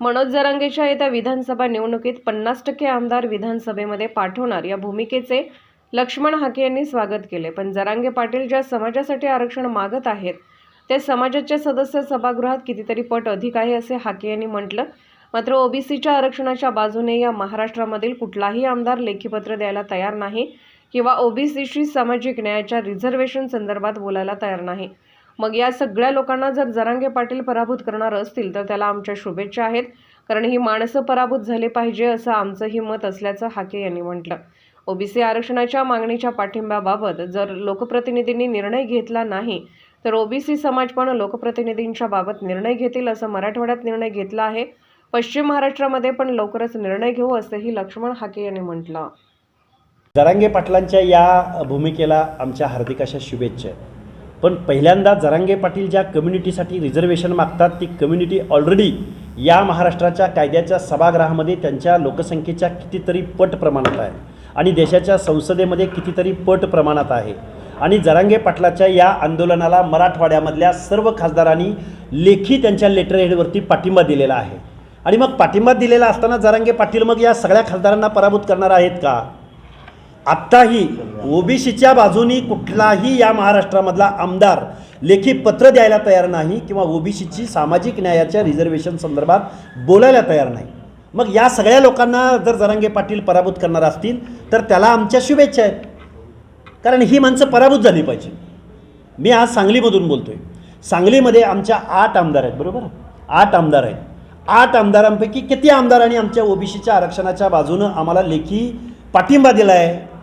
मनोज जरांगेच्या येत्या विधानसभा निवडणुकीत पन्नास टक्के आमदार विधानसभेमध्ये पाठवणार या भूमिकेचे लक्ष्मण हाके यांनी स्वागत केले. पण जरांगे पाटील ज्या समाजासाठी आरक्षण मागत आहेत त्या समाजाच्या सदस्य सभागृहात कितीतरी पट अधिक आहे असे हाके यांनी म्हटलं. मात्र ओबीसीच्या आरक्षणाच्या बाजूने या महाराष्ट्रामधील कुठलाही आमदार लेखीपत्र द्यायला तयार नाही किंवा ओबीसीशी सामाजिक न्यायाच्या रिझर्वेशन संदर्भात बोलायला तयार नाही. मग या सगळ्या लोकांना जर जरांगे पाटील पराभूत करणार असतील तर त्याला आमच्या शुभेच्छा आहेत. कारण ही माणसं पराभूत झाले पाहिजे असं आमचंही मत असल्याचं हाके यांनी म्हटलं. ओबीसी आरक्षणाच्या मागणीच्या पाठिंब्याबाबत जर लोकप्रतिनिधींनी निर्णय घेतला नाही तर ओबीसी समाज पण लोकप्रतिनिधींच्या बाबत निर्णय घेतील असं मराठवाड्यात निर्णय घेतला आहे. पश्चिम महाराष्ट्रामध्ये पण लवकरच निर्णय घेऊ असंही लक्ष्मण हाके यांनी म्हटलं. जरांगे पाटलांच्या या भूमिकेला आमच्या हार्दिक अशा शुभेच्छा पण पहिल्यांदा जरांगे पाटील ज्या कम्युनिटीसाठी रिझर्वेशन मागतात ती कम्युनिटी ऑलरेडी या महाराष्ट्राच्या कायद्याच्या सभागृहामध्ये त्यांच्या लोकसंख्येच्या कितीतरी पट प्रमाणात आहे आणि देशाच्या संसदेमध्ये कितीतरी पट प्रमाणात आहे. आणि जरांगे पाटलाच्या या आंदोलनाला मराठवाड्यामधल्या सर्व खासदारांनी लेखी त्यांच्या लेटर हेडवरती पाठिंबा दिलेला आहे. आणि मग पाठिंबा दिलेला असताना जरांगे पाटील मग या सगळ्या खासदारांना पराभूत करणार आहेत का? आत्ताही ओबीसीच्या बाजूनी कुठलाही या महाराष्ट्रामधला आमदार लेखी पत्र द्यायला तयार नाही किंवा ओबीसीची सामाजिक न्यायाच्या रिझर्वेशन संदर्भात बोलायला तयार नाही. मग या सगळ्या लोकांना जर जरांगे पाटील पराभूत करणार असतील तर त्याला आमच्या शुभेच्छा आहेत. कारण ही माणसं पराभूत झाली पाहिजे. मी आज सांगलीमधून बोलतो आहे सांगलीमध्ये आमच्या आठ आमदार आहेत बरोबर? आठ आमदार आहेत. आठ आमदारांपैकी किती आमदारांनी आमच्या ओबीसीच्या आरक्षणाच्या बाजूनं आम्हाला लेखी पाठिंबा दिला आहे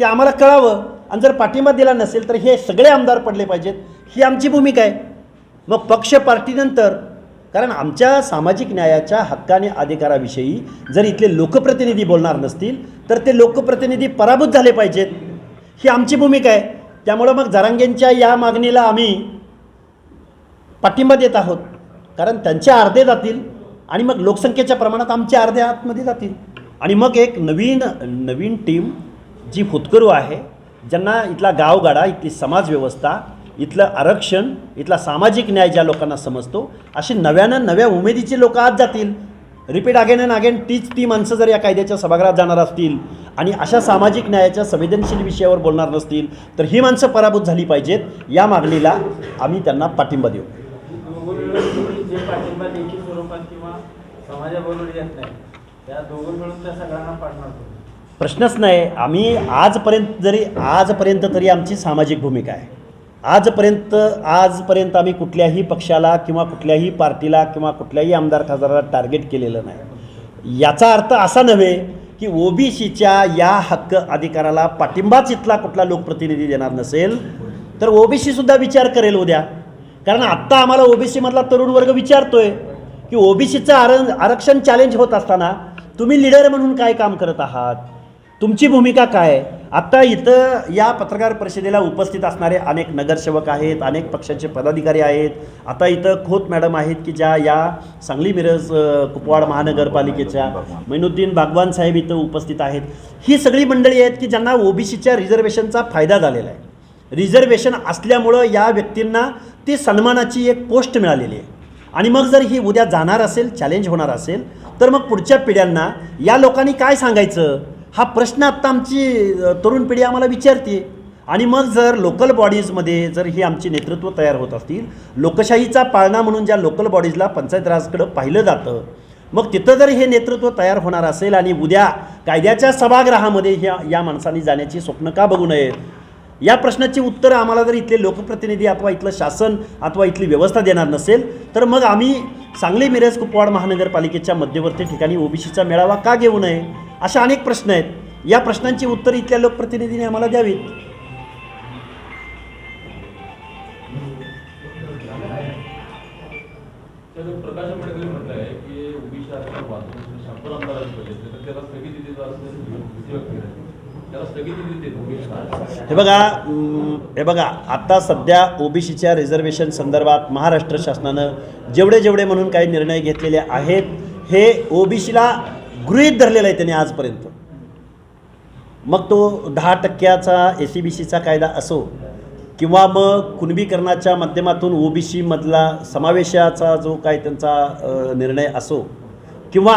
ते आम्हाला कळावं. आणि जर पाठिंबा दिला नसेल तर हे सगळे आमदार पडले पाहिजेत. ही आमची भूमिका आहे. मग पक्ष पार्टीनंतर कारण आमच्या सामाजिक न्यायाच्या हक्काने अधिकाराविषयी जर इथले लोकप्रतिनिधी बोलणार नसतील तर ते लोकप्रतिनिधी पराभूत झाले पाहिजेत. ही आमची भूमिका आहे. त्यामुळं मग जरांगेंच्या या मागणीला आम्ही पाठिंबा देत आहोत. कारण त्यांचे अर्धे जातील आणि मग लोकसंख्येच्या प्रमाणात आमचे अर्धे आतमध्ये जातील. आणि मग एक नवीन नवीन टीम जी फुतकरू आहे ज्यांना इथला गावगाडा इथली समाजव्यवस्था इथलं आरक्षण इथला सामाजिक न्याय ज्या लोकांना समजतो अशी नव्यानं नव्या उमेदीचे लोक आज जातील. रिपीट अगेन अँड अगेन तीच ती माणसं जर या कायद्याच्या सभागृहात जाणार असतील आणि अशा सामाजिक न्यायाच्या संवेदनशील विषयावर बोलणार नसतील तर ही माणसं पराभूत झाली पाहिजेत या मागणीला आम्ही त्यांना पाठिंबा देऊ. स्वरूपात किंवा समाजाबरोबर येत नाही त्या दोघं मिळून त्या सगळ्यांना पाठणार प्रश्नच नाही. आम्ही आजपर्यंत जरी आजपर्यंत तरी आमची सामाजिक भूमिका आहे. आजपर्यंत आजपर्यंत आम्ही कुठल्याही पक्षाला किंवा कुठल्याही पार्टीला किंवा कुठल्याही आमदार खासदाराला टार्गेट केलेलं नाही. याचा अर्थ असा नव्हे की ओबीसीच्या या हक्क अधिकाराला पाठिंबाच इथला कुठला लोकप्रतिनिधी देणार नसेल तर ओबीसीसुद्धा विचार करेल उद्या. कारण आत्ता आम्हाला ओबीसीमधला तरुण वर्ग विचारतोय की ओबीसीचं आर आरक्षण चॅलेंज होत असताना तुम्ही लिडर म्हणून काय काम करत आहात? तुमची भूमिका काय? आहे आत्ता इथं या पत्रकार परिषदेला उपस्थित असणारे अनेक नगरसेवक आहेत अनेक पक्षाचे पदाधिकारी आहेत. आता इथं खोत मॅडम आहेत की ज्या या सांगली मिरज कुपवाड महानगरपालिकेच्या मैनुद्दीन बागवान साहेब इथं उपस्थित आहेत. ही सगळी मंडळी आहेत की ज्यांना ओबीसीच्या रिझर्वेशनचा फायदा झालेला आहे. रिझर्वेशन असल्यामुळं या व्यक्तींना ती सन्मानाची एक पोस्ट मिळालेली आहे. आणि मग जर ही उद्या जाणार असेल चॅलेंज होणार असेल तर मग पुढच्या पिढ्यांना या लोकांनी काय सांगायचं? हा प्रश्न आत्ता आमची तरुण पिढी आम्हाला विचारते. आणि मग जर लोकल बॉडीजमध्ये जर ही आमची नेतृत्व तयार होत असतील लोकशाहीचा पाळणा म्हणून ज्या लोकल बॉडीजला पंचायत राजकडं पाहिलं जातं मग तिथं जर हे नेतृत्व तयार होणार असेल आणि उद्या कायद्याच्या सभागृहामध्ये ह्या या माणसांनी जाण्याची स्वप्न का बघू नयेत या प्रश्नाची उत्तरं आम्हाला जर इथले लोकप्रतिनिधी अथवा इथलं शासन अथवा इथली व्यवस्था देणार नसेल तर मग आम्ही सांगली मिरज कुपवाड महानगरपालिकेच्या मध्यवर्ती ठिकाणी ओबीसीचा मेळावा का घेऊ नये? अशा अनेक प्रश्न आहेत. या प्रश्नांची उत्तरं इथल्या लोकप्रतिनिधींनी आम्हाला द्यावीत. आरक्षण. हे बघा हे बघा आता सध्या ओबीसीच्या रिझर्वेशन संदर्भात महाराष्ट्र शासनानं जेवढे जेवढे म्हणून काही निर्णय घेतलेले आहेत हे ओबीसीला गृहीत धरलेलं आहे त्यांनी आजपर्यंत. मग तो दहा टक्क्याचा ए सी बी सीचा कायदा असो किंवा मग कुणबीकरणाच्या माध्यमातून ओबीसीमधला समावेशाचा जो काय त्यांचा निर्णय असो किंवा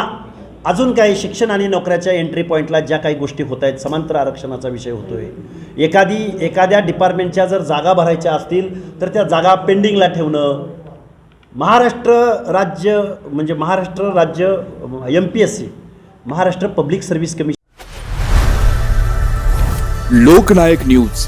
अजून काही शिक्षण आणि नोकऱ्याच्या एंट्री पॉईंटला ज्या काही गोष्टी होत आहेत समांतर आरक्षणाचा विषय होतो आहे एखादी एखाद्या डिपार्टमेंटच्या जर जागा भरायच्या असतील तर त्या जागा पेंडिंगला ठेवणं महाराष्ट्र राज्य म्हणजे महाराष्ट्र राज्य M P S C Maharashtra public service commission. Loknayak news.